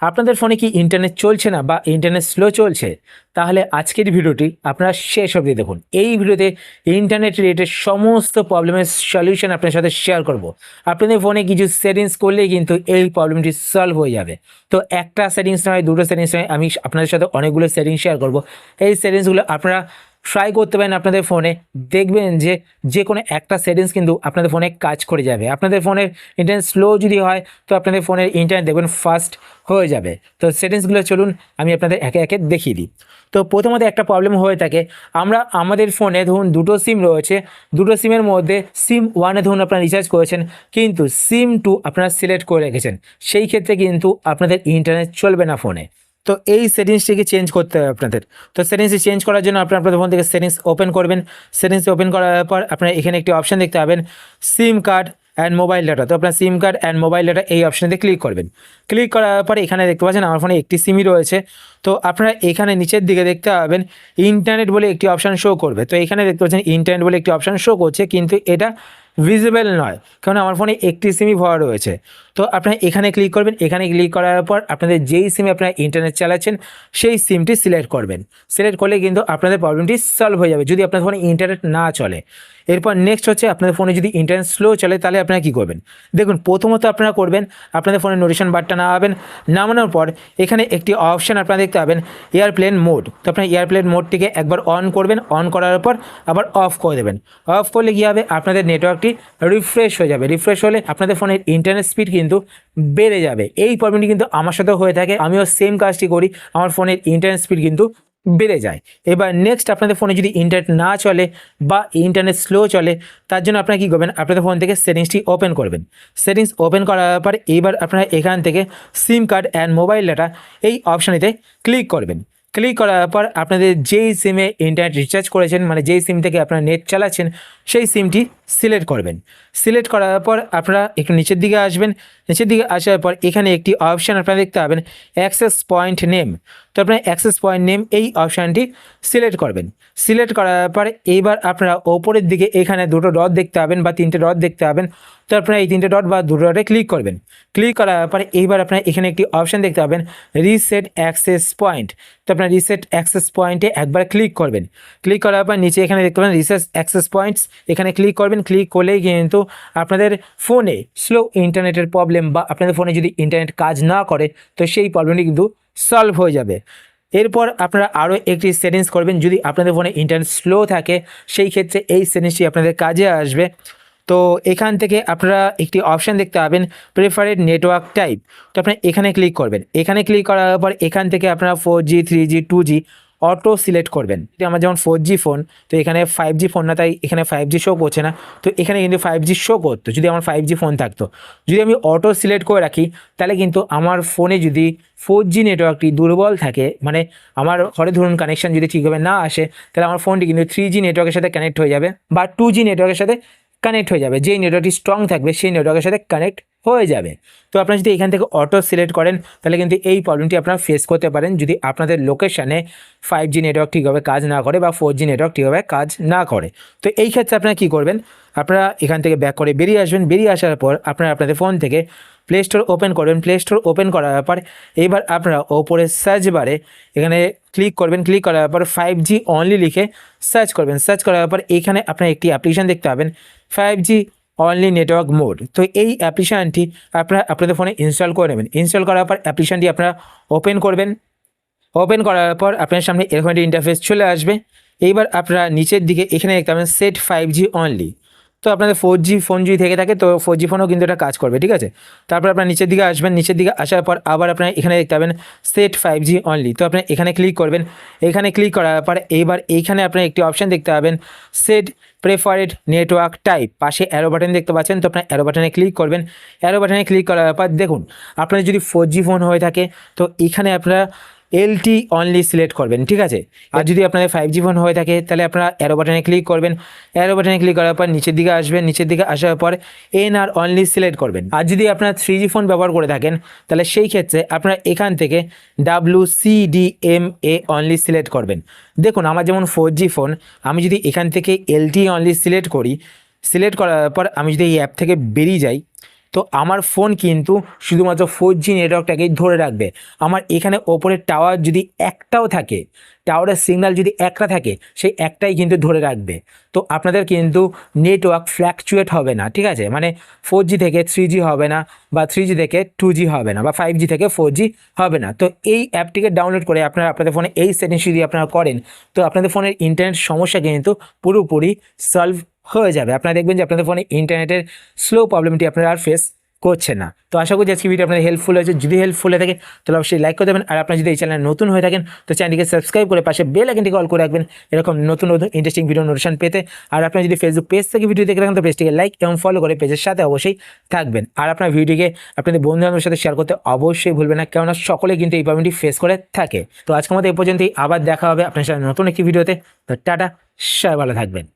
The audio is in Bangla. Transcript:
আপনাদের ফোনে কি ইন্টারনেট চলছে না বা ইন্টারনেট স্লো চলছে? তাহলে আজকের ভিডিওটি আপনারা শেষ অবধি দেখুন। এই ভিডিওতে ইন্টারনেট রিলেটেড সমস্ত প্রবলেমের সলিউশন আপনার সাথে শেয়ার করব। আপনাদের ফোনে কিছু সেটিংস করলেই কিন্তু এই প্রবলেমটি সলভ হয়ে যাবে। তো একটা সেটিংস নয়, দুটো সেটিংস নয়, আমি আপনাদের সাথে অনেকগুলো সেটিংস শেয়ার করব। এই সেটিংসগুলো আপনারা ট্রাই করতে পারেন আপনাদের ফোনে দেখবেন যে যে কোনো একটা সেটিংস কিন্তু আপনাদের ফোনে কাজ করে যাবে। আপনাদের ফোনের ইন্টারনেট স্লো যদি হয়, তো আপনাদের ফোনের ইন্টারনেট দেখবেন ফাস্ট হয়ে যাবে। তো সেটিংসগুলো চলুন, আমি আপনাদের একে একে দেখিয়ে দিই। তো প্রথমত একটা প্রবলেম হয়ে থাকে, আমরা আমাদের ফোনে ধরুন দুটো সিম রয়েছে, দুটো সিমের মধ্যে সিম ওয়ানে ধরুন আপনারা রিচার্জ করেছেন, কিন্তু সিম টু আপনারা সিলেক্ট করে রেখেছেন। সেই ক্ষেত্রে কিন্তু আপনাদের ইন্টারনেট চলবে না ফোনে তো এই সেটিংসটিকে চেঞ্জ করতে হবে আপনাদের। তো সেটিংসটি চেঞ্জ করার জন্য আপনার আপনাদের ফোন থেকে সেটিংস ওপেন করবেন। সেটিংস ওপেন করার পর আপনারা এখানে একটি অপশান দেখতে পাবেন SIM card and mobile data তো আপনার SIM card and mobile data এই অপশানেতে ক্লিক করবেন। ক্লিক করার পরে এখানে দেখতে পাচ্ছেন আমার ফোনে একটি সিমই রয়েছে। তো আপনারা এখানে নিচের দিকে দেখতে পাবেন ইন্টারনেট বলে একটি অপশান শো করবে। তো এখানে দেখতে পাচ্ছেন ইন্টারনেট বলে একটি অপশান শো করছে। কিন্তু এটা ভিজিবল নয় কারণ আমার ফোনে একটি সিমই ভরা রয়েছে। তো আপনারা এখানে ক্লিক করবেন, এখানে ক্লিক করার পর আপনাদের যেই সিমে আপনারা ইন্টারনেট চালাচ্ছেন, সেই সিমটি সিলেক্ট করবেন। সিলেক্ট করলে কিন্তু আপনাদের প্রবলেমটি সলভ হয়ে যাবে, যদি আপনার ফোনে ইন্টারনেট না চলে। এরপর নেক্সট হচ্ছে আপনাদের ফোনে যদি ইন্টারনেট স্লো চলে, তাহলে আপনারা কী করবেন? দেখুন, প্রথমত আপনারা করবেন, আপনাদের ফোনে নোটিশন বারটা নামাবেন। নামানোর পর এখানে একটি অপশান আপনারা দেখতে পাবেন এয়ারপ্লেন মোড তো আপনার এয়ারপ্লেন মোডটিকে একবার অন করবেন অন করার পর আবার অফ করে দেবেন। অফ করলে কী হবে? আপনাদের নেটওয়ার্কটি রিফ্রেশ হয়ে যাবে। রিফ্রেশ হলে আপনাদের ফোনের ইন্টারনেট স্পিড কিন্তু বেড়ে যাবে। এই প্রবলেমটি কিন্তু আমার সাথেও হয়ে থাকে। আমিও সেম কাজটি করি। আমার ফোনের ইন্টারনেট স্পিড কিন্তু বেড়ে যায়। এবার নেক্সট আপনাদের ফোনে যদি ইন্টারনেট না চলে বা ইন্টারনেট স্লো চলে, তার জন্য আপনারা কী করবেন? আপনাদের ফোন থেকে সেটিংসটি ওপেন করবেন। সেটিংস ওপেন করার পর এইবার আপনারা এখান থেকে SIM card and mobile data এই অপশানেতে ক্লিক করবেন। ক্লিক করার পর আপনাদের যেই সিমে ইন্টারনেট রিচার্জ করেছেন মানে যেই সিম থেকে আপনারা নেট চালাচ্ছেন, সেই সিমটি সিলেক্ট করবেন। সিলেক্ট করার পর আপনারা একটু নিচের দিকে আসবেন। নিচের দিকে আসার পর এখানে একটি অপশান আপনারা দেখতে পাবেন অ্যাক্সেস পয়েন্ট নেম তো আপনারা অ্যাক্সেস পয়েন্ট নেম এই অপশানটি সিলেক্ট করবেন। সিলেক্ট করার পর এইবার আপনারা ওপরের দিকে এখানে দুটো ডট দেখতে পাবেন বা তিনটে ডট দেখতে পাবেন। তো আপনারা এই তিনটে ডট বা দুটো ডটে ক্লিক করবেন। ক্লিক করার পরে এইবার আপনারা এখানে একটি অপশান দেখতে পাবেন রিসেট অ্যাক্সেস পয়েন্ট তো আপনার রিসেট অ্যাক্সেস পয়েন্টে একবার ক্লিক করবেন। ক্লিক করার পর নিচে এখানে দেখতে পাবেন রিসেট অ্যাক্সেস পয়েন্টস এখানে ক্লিক করবেন ক্লিক করলেই কিন্তু আপনাদের ফোনে স্লো ইন্টারনেটের প্রবলেম বা আপনাদের ফোনে যদি ইন্টারনেট কাজ না করে, তো সেই প্রবলেমটি কিন্তু সলভ হয়ে যাবে। এরপর আপনারা আরও একটি সেটিংস করবেন। যদি আপনাদের ফোনে ইন্টারনেট স্লো থাকে, সেই ক্ষেত্রে এই সেটিংসটি আপনাদের কাজে আসবে। তো এখান থেকে আপনারা একটি অপশান দেখতে পাবেন প্রেফারেড নেটওয়ার্ক টাইপ তো আপনারা এখানে ক্লিক করবেন। এখানে ক্লিক করার পর এখান থেকে আপনারা four G three G two G auto select করবেন। আমার যেমন ফোর জি ফোন তো এখানে ফাইভ জি ফোন না, তাই এখানে ফাইভ জি শো করছে না। তো এখানে কিন্তু ফাইভ জি শো করতো, যদি আমার ফাইভ জি ফোন থাকতো। যদি আমি অটো সিলেক্ট করে রাখি, তাহলে কিন্তু আমার ফোনে যদি ফোর জি নেটওয়ার্কটি দুর্বল থাকে মানে আমার ঘরে ধরুন কানেকশান যদি ঠিকভাবে না আসে, তাহলে আমার ফোনটি কিন্তু থ্রি জি নেটওয়ার্কের সাথে কানেক্ট হয়ে যাবে, বা টু জি নেটওয়ার্কের সাথে কানেক্ট হয়ে যাবে। যেই নেটওয়ার্কটি স্ট্রং থাকবে, সেই নেটওয়ার্কের সাথে কানেক্ট হয়ে যাবে। তো আপনারা যদি এখান থেকে অটো সিলেক্ট করেন, তাহলে কিন্তু এই প্রবলেমটি আপনারা ফেস করতে পারেন। যদি আপনাদের লোকেশানে ফাইভ জি নেটওয়ার্ক ঠিকভাবে কাজ না করে বা ফোর জি নেটওয়ার্ক ঠিকভাবে কাজ না করে। তো এই ক্ষেত্রে আপনারা কী করবেন? আপনারা এখান থেকে ব্যাক করে বেরিয়ে আসবেন। বেরিয়ে আসার পর আপনারা আপনাদের ফোন থেকে প্লে স্টোর ওপেন করবেন। প্লে স্টোর ওপেন করার পর এইবার আপনারা ওপরে সার্চ বারে এখানে ক্লিক করবেন। ক্লিক করার পর ফাইভ জি অনলি লিখে সার্চ করবেন। সার্চ করার পর এখানে আপনার একটি অ্যাপ্লিকেশান দেখতে পাবেন। Five G only network mode তো এই অ্যাপ্লিকেশানটি আপনারা, আপনাদের ফোনে ইনস্টল করে নেবেন। ইনস্টল করার পর অ্যাপ্লিকেশানটি আপনারা ওপেন করবেন। ওপেন করার পর আপনার সামনে এরকম একটি ইন্টারফেস চলে আসবে। এইবার আপনারা নিচের দিকে এখানে দেখতে পাবেন সেট ফাইভ জি অনলি তো আপনাদের ফোর জি ফোন যদি থেকে থাকে, তো ফোর জি ফোনও কিন্তু এটা কাজ করবে, ঠিক আছে? তারপর আপনার নিচের দিকে আসবেন, নিচের দিকে আসার পর আবার আপনার এখানে দেখতে পাবেন সেট ফাইভ জি অনলি তো আপনার এখানে ক্লিক করবেন, এখানে ক্লিক করার পর এইবার এইখানে আপনার একটি অপশান দেখতে পাবেন সেট প্রেফারেড নেটওয়ার্ক টাইপ পাশে অ্যারো বাটন দেখতে পাচ্ছেন, তো আপনার অ্যারো বাটনে ক্লিক করবেন। অ্যারো বাটনে ক্লিক করার পর দেখুন, আপনার যদি ফোর জি ফোন হয়ে থাকে, তো এখানে আপনারা এলটি অনলি সিলেক্ট করবেন ঠিক আছে? আর যদি আপনাদের ফাইভ জি ফোন হয়ে থাকে তাহলে আপনারা অ্যারো বাটনে ক্লিক করবেন। অ্যারো বাটনে ক্লিক করার পর নিচের দিকে আসবেন নিচের দিকে আসার পর এন আর অনলি সিলেক্ট করবেন। আর যদি আপনারা থ্রি জি ফোন ব্যবহার করে থাকেন তাহলে সেই ক্ষেত্রে আপনারা এখান থেকে W C D M A only select করবেন। দেখুন আমার যেমন ফোর জি ফোন আমি যদি এখান থেকে এলটি অনলি সিলেক্ট করি সিলেক্ট করার পর আমি যদি এই অ্যাপ থেকে বেরিয়ে যাই তো আমার ফোন কিন্তু শুধুমাত্র ফোর জি নেটওয়ার্কটাকেই ধরে রাখবে। আমার এখানে ওপরে টাওয়ার যদি একটাও থাকে টাওয়ারের সিগন্যাল যদি একটা থাকে, সেই একটাই কিন্তু ধরে রাখবে। তো আপনাদের কিন্তু নেটওয়ার্ক ফ্ল্যাকচুয়েট হবে না, ঠিক আছে? মানে ফোর জি থেকে থ্রি জি হবে না বা থ্রি জি থেকে টু জি হবে না বা ফাইভ জি থেকে ফোর জি হবে না। তো এই অ্যাপটিকে ডাউনলোড করে আপনারা, আপনাদের ফোনে এই সেটিংস যদি আপনারা করেন, তো আপনাদের ফোনের ইন্টারনেট সমস্যা কিন্তু পুরোপুরি সলভ হয়ে যাবে। আপনারা দেখবেন যে আপনাদের ফোনে ইন্টারনেটের স্লো প্রবলেমটি আপনারা আর ফেস করছে না। তো আশা করি আজকে ভিডিও আপনাদের হেল্পফুল হয়েছে। যদি হেল্পফুল হয়ে থাকে, তাহলে অবশ্যই লাইক করে দেবেন। আর আপনারা যদি এই চ্যানেল নতুন হয়ে থাকেন, তো চ্যানেলটিকে সাবস্ক্রাইব করে পাশে বেল আইকনটিকে অল করে রাখবেন। এরকম নতুন নতুন ইন্টারেস্টিং ভিডিও নোটিফিকেশন পেতে। আর আপনারা যদি ফেসবুক পেজ থেকে ভিডিও দেখে থাকেন, তো পেজটিকে লাইক এবং ফলো করে পেজের সাথে অবশ্যই থাকবেন। আর আপনার ভিডিওকে আপনাদের বন্ধু বান্ধবের সাথে শেয়ার করতে অবশ্যই ভুলবেন না, কেননা সকলে কিন্তু এই প্রবলেমটি ফেস করে থাকে। তো আজকের মতো এই পর্যন্তই। আবার দেখা হবে আপনার সাথে নতুন একটি ভিডিওতে তো টাটা, সবাই ভালো থাকবেন।